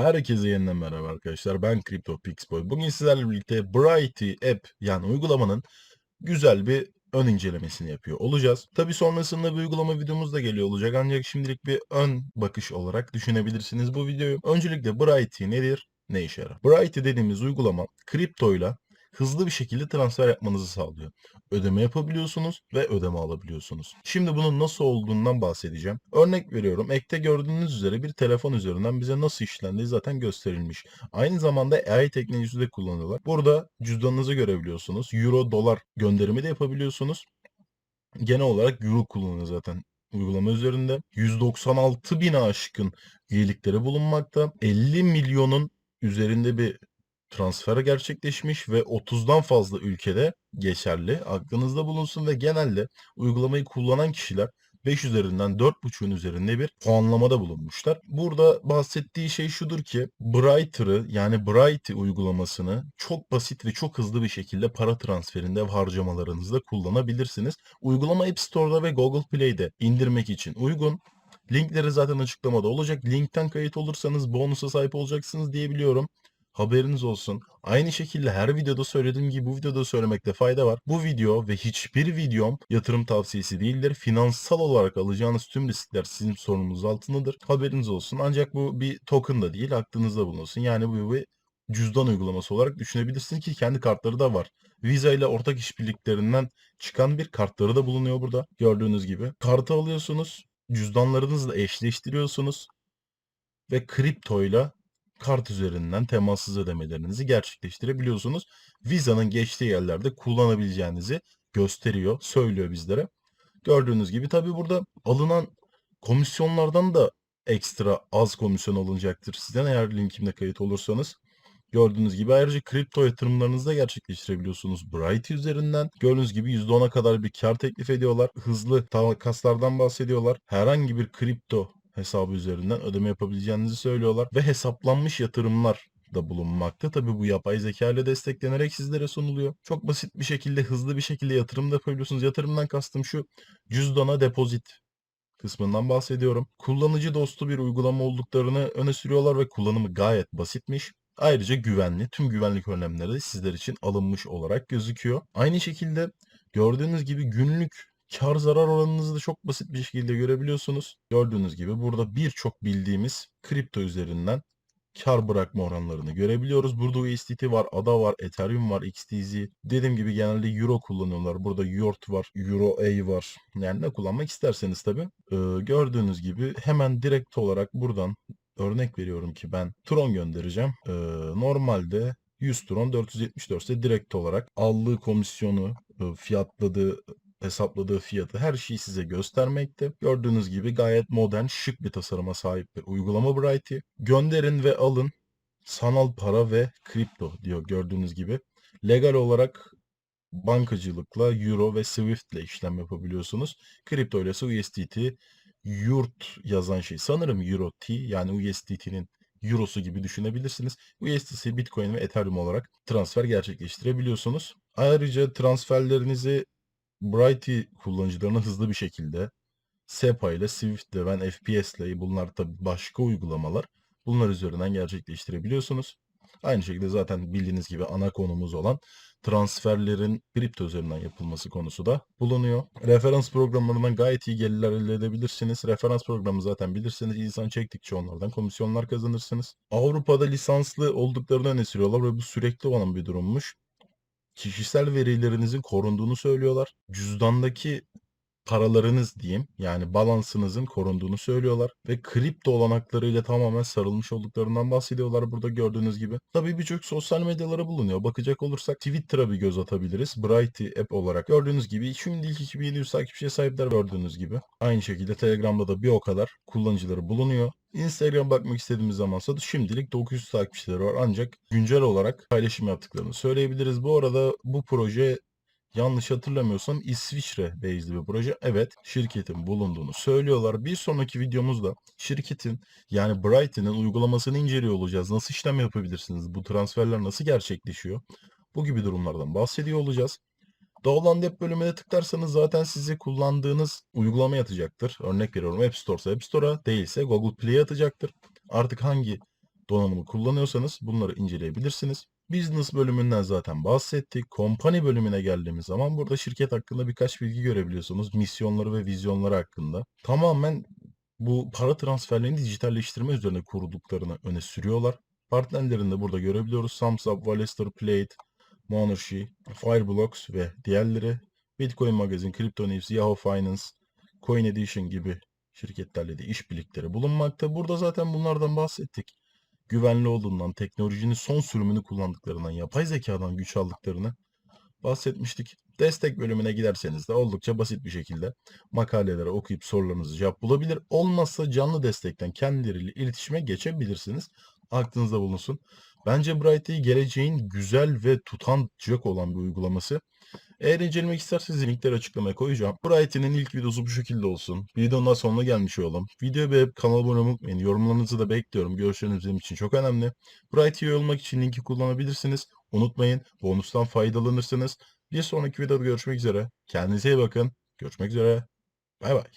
Herkese yeniden merhaba arkadaşlar. Ben Crypto Pixboy. Bugün sizlerle birlikte Brighty App yani uygulamanın güzel bir ön incelemesini yapıyor olacağız. Tabi sonrasında bir uygulama videomuz da geliyor olacak ancak şimdilik bir ön bakış olarak düşünebilirsiniz bu videoyu. Öncelikle Brighty nedir? Ne işe yarar? Brighty dediğimiz uygulama kriptoyla hızlı bir şekilde transfer yapmanızı sağlıyor. Ödeme yapabiliyorsunuz ve ödeme alabiliyorsunuz. Şimdi bunun nasıl olduğundan bahsedeceğim. Örnek veriyorum. Ekte gördüğünüz üzere bir telefon üzerinden bize nasıl işlendiği zaten gösterilmiş. Aynı zamanda AI teknolojisi de kullanıyorlar. Burada cüzdanınızı görebiliyorsunuz. Euro, dolar gönderimi de yapabiliyorsunuz. Genel olarak Euro kullanılıyor zaten uygulama üzerinde. 196 bin aşkın üyelikleri bulunmakta. 50 milyonun üzerinde bir transfer gerçekleşmiş ve 30'dan fazla ülkede geçerli. Aklınızda bulunsun ve genelde uygulamayı kullanan kişiler 5 üzerinden 4.5'ün üzerinde bir puanlamada bulunmuşlar. Burada bahsettiği şey şudur ki Brighter'ı yani Brighty uygulamasını çok basit ve çok hızlı bir şekilde para transferinde harcamalarınızda kullanabilirsiniz. Uygulama App Store'da ve Google Play'de indirmek için uygun. Linkleri zaten açıklamada olacak. Linkten kayıt olursanız bonusa sahip olacaksınız diyebiliyorum. Haberiniz olsun. Aynı şekilde her videoda söylediğim gibi bu videoda söylemekte fayda var. Bu video ve hiçbir videom yatırım tavsiyesi değildir. Finansal olarak alacağınız tüm riskler sizin sorununuz altındadır. Haberiniz olsun. Ancak bu bir token da değil. Aklınızda bulunsun. Yani bu bir cüzdan uygulaması olarak düşünebilirsiniz ki kendi kartları da var. Visa ile ortak işbirliklerinden çıkan bir kartları da bulunuyor burada. Gördüğünüz gibi. Kartı alıyorsunuz. Cüzdanlarınızla eşleştiriyorsunuz. Ve kriptoyla kart üzerinden temassız ödemelerinizi gerçekleştirebiliyorsunuz. Visa'nın geçtiği yerlerde kullanabileceğinizi gösteriyor, söylüyor bizlere. Gördüğünüz gibi tabii burada alınan komisyonlardan da ekstra az komisyon alınacaktır sizden eğer linkimde kayıt olursanız. Gördüğünüz gibi ayrıca kripto yatırımlarınızı da gerçekleştirebiliyorsunuz Bright üzerinden. Gördüğünüz gibi %10'a kadar bir kar teklif ediyorlar. Hızlı takaslardan bahsediyorlar. Herhangi bir kripto hesabı üzerinden ödeme yapabileceğinizi söylüyorlar ve hesaplanmış yatırımlar da bulunmakta. Tabii bu yapay zeka ile desteklenerek sizlere sunuluyor. Çok basit bir şekilde, hızlı bir şekilde yatırım da yapabiliyorsunuz. Yatırımdan kastım şu cüzdana depozit kısmından bahsediyorum. Kullanıcı dostu bir uygulama olduklarını öne sürüyorlar ve kullanımı gayet basitmiş. Ayrıca güvenli, tüm güvenlik önlemleri de sizler için alınmış olarak gözüküyor. Aynı şekilde gördüğünüz gibi günlük kar zarar oranınızı da çok basit bir şekilde görebiliyorsunuz. Gördüğünüz gibi burada birçok bildiğimiz kripto üzerinden kar bırakma oranlarını görebiliyoruz. Burada USDT var, ADA var, Ethereum var, XTZ. Dediğim gibi genelde Euro kullanıyorlar. Burada Yort var, Euro var. Yani ne kullanmak isterseniz tabii. Ee, gördüğünüz gibi hemen direkt olarak buradan örnek veriyorum ki ben Tron göndereceğim. Ee, normalde 100 Tron 474 ise direkt olarak aldığı komisyonu, e, fiyatladığı hesapladığı fiyatı her şeyi size göstermekte. Gördüğünüz gibi gayet modern, şık bir tasarıma sahip bir uygulama Brighty. Gönderin ve alın sanal para ve kripto diyor gördüğünüz gibi. Legal olarak bankacılıkla Euro ve Swift ile işlem yapabiliyorsunuz. Kripto ile USDT yurt yazan şey sanırım Euro T yani USDT'nin Eurosu gibi düşünebilirsiniz. USDC, Bitcoin ve Ethereum olarak transfer gerçekleştirebiliyorsunuz. Ayrıca transferlerinizi Brighty kullanıcılarına hızlı bir şekilde SEPA ile Swift ile ben FPS ile bunlar tabi başka uygulamalar. Bunlar üzerinden gerçekleştirebiliyorsunuz. Aynı şekilde zaten bildiğiniz gibi ana konumuz olan transferlerin kripto üzerinden yapılması konusu da bulunuyor. Referans programlarından gayet iyi gelirler elde edebilirsiniz. Referans programı zaten bilirsiniz. İnsan çektikçe onlardan komisyonlar kazanırsınız. Avrupa'da lisanslı olduklarını öne sürüyorlar ve bu sürekli olan bir durummuş kişisel verilerinizin korunduğunu söylüyorlar. Cüzdandaki paralarınız diyeyim yani balansınızın korunduğunu söylüyorlar ve kripto olanaklarıyla tamamen sarılmış olduklarından bahsediyorlar burada gördüğünüz gibi. Tabii birçok sosyal medyalara bulunuyor. Bakacak olursak Twitter'a bir göz atabiliriz. Brighty app olarak gördüğünüz gibi şimdilik 2700 takipçiye sahipler gördüğünüz gibi. Aynı şekilde Telegram'da da bir o kadar kullanıcıları bulunuyor. Instagram bakmak istediğimiz zamansa da şimdilik 900 takipçileri var ancak güncel olarak paylaşım yaptıklarını söyleyebiliriz. Bu arada bu proje yanlış hatırlamıyorsam İsviçre based'li bir proje. Evet şirketin bulunduğunu söylüyorlar. Bir sonraki videomuzda şirketin yani Brighton'ın uygulamasını inceliyor olacağız. Nasıl işlem yapabilirsiniz? Bu transferler nasıl gerçekleşiyor? Bu gibi durumlardan bahsediyor olacağız. Download App bölümüne tıklarsanız zaten size kullandığınız uygulama atacaktır. Örnek veriyorum App Store'sa App Store'a değilse Google Play'e atacaktır. Artık hangi donanımı kullanıyorsanız bunları inceleyebilirsiniz. Business bölümünden zaten bahsettik. Company bölümüne geldiğimiz zaman burada şirket hakkında birkaç bilgi görebiliyorsunuz. Misyonları ve vizyonları hakkında. Tamamen bu para transferlerini dijitalleştirme üzerine kurduklarını öne sürüyorlar. Partnerlerini de burada görebiliyoruz. Samsung, Valester Plate, Monashi, Fireblocks ve diğerleri. Bitcoin Magazine, Crypto News, Yahoo Finance, Coin Edition gibi şirketlerle de işbirlikleri bulunmakta. Burada zaten bunlardan bahsettik. Güvenli olduğundan, teknolojinin son sürümünü kullandıklarından, yapay zekadan güç aldıklarını bahsetmiştik. Destek bölümüne giderseniz de oldukça basit bir şekilde makaleleri okuyup sorularınızı cevap bulabilir. Olmazsa canlı destekten kendileriyle iletişime geçebilirsiniz. Aklınızda bulunsun. Bence Brighty geleceğin güzel ve tutanacak olan bir uygulaması. Eğer incelemek isterseniz linkleri açıklamaya koyacağım. Brighty'nin ilk videosu bu şekilde olsun. Videonun daha sonuna gelmiş olalım. Videoyu beğenip kanala abone olmayı. Yorumlarınızı da bekliyorum. Görüşleriniz benim için çok önemli. Brighty'ye olmak için linki kullanabilirsiniz. Unutmayın bonustan faydalanırsınız. Bir sonraki videoda görüşmek üzere. Kendinize iyi bakın. Görüşmek üzere. Bay bay.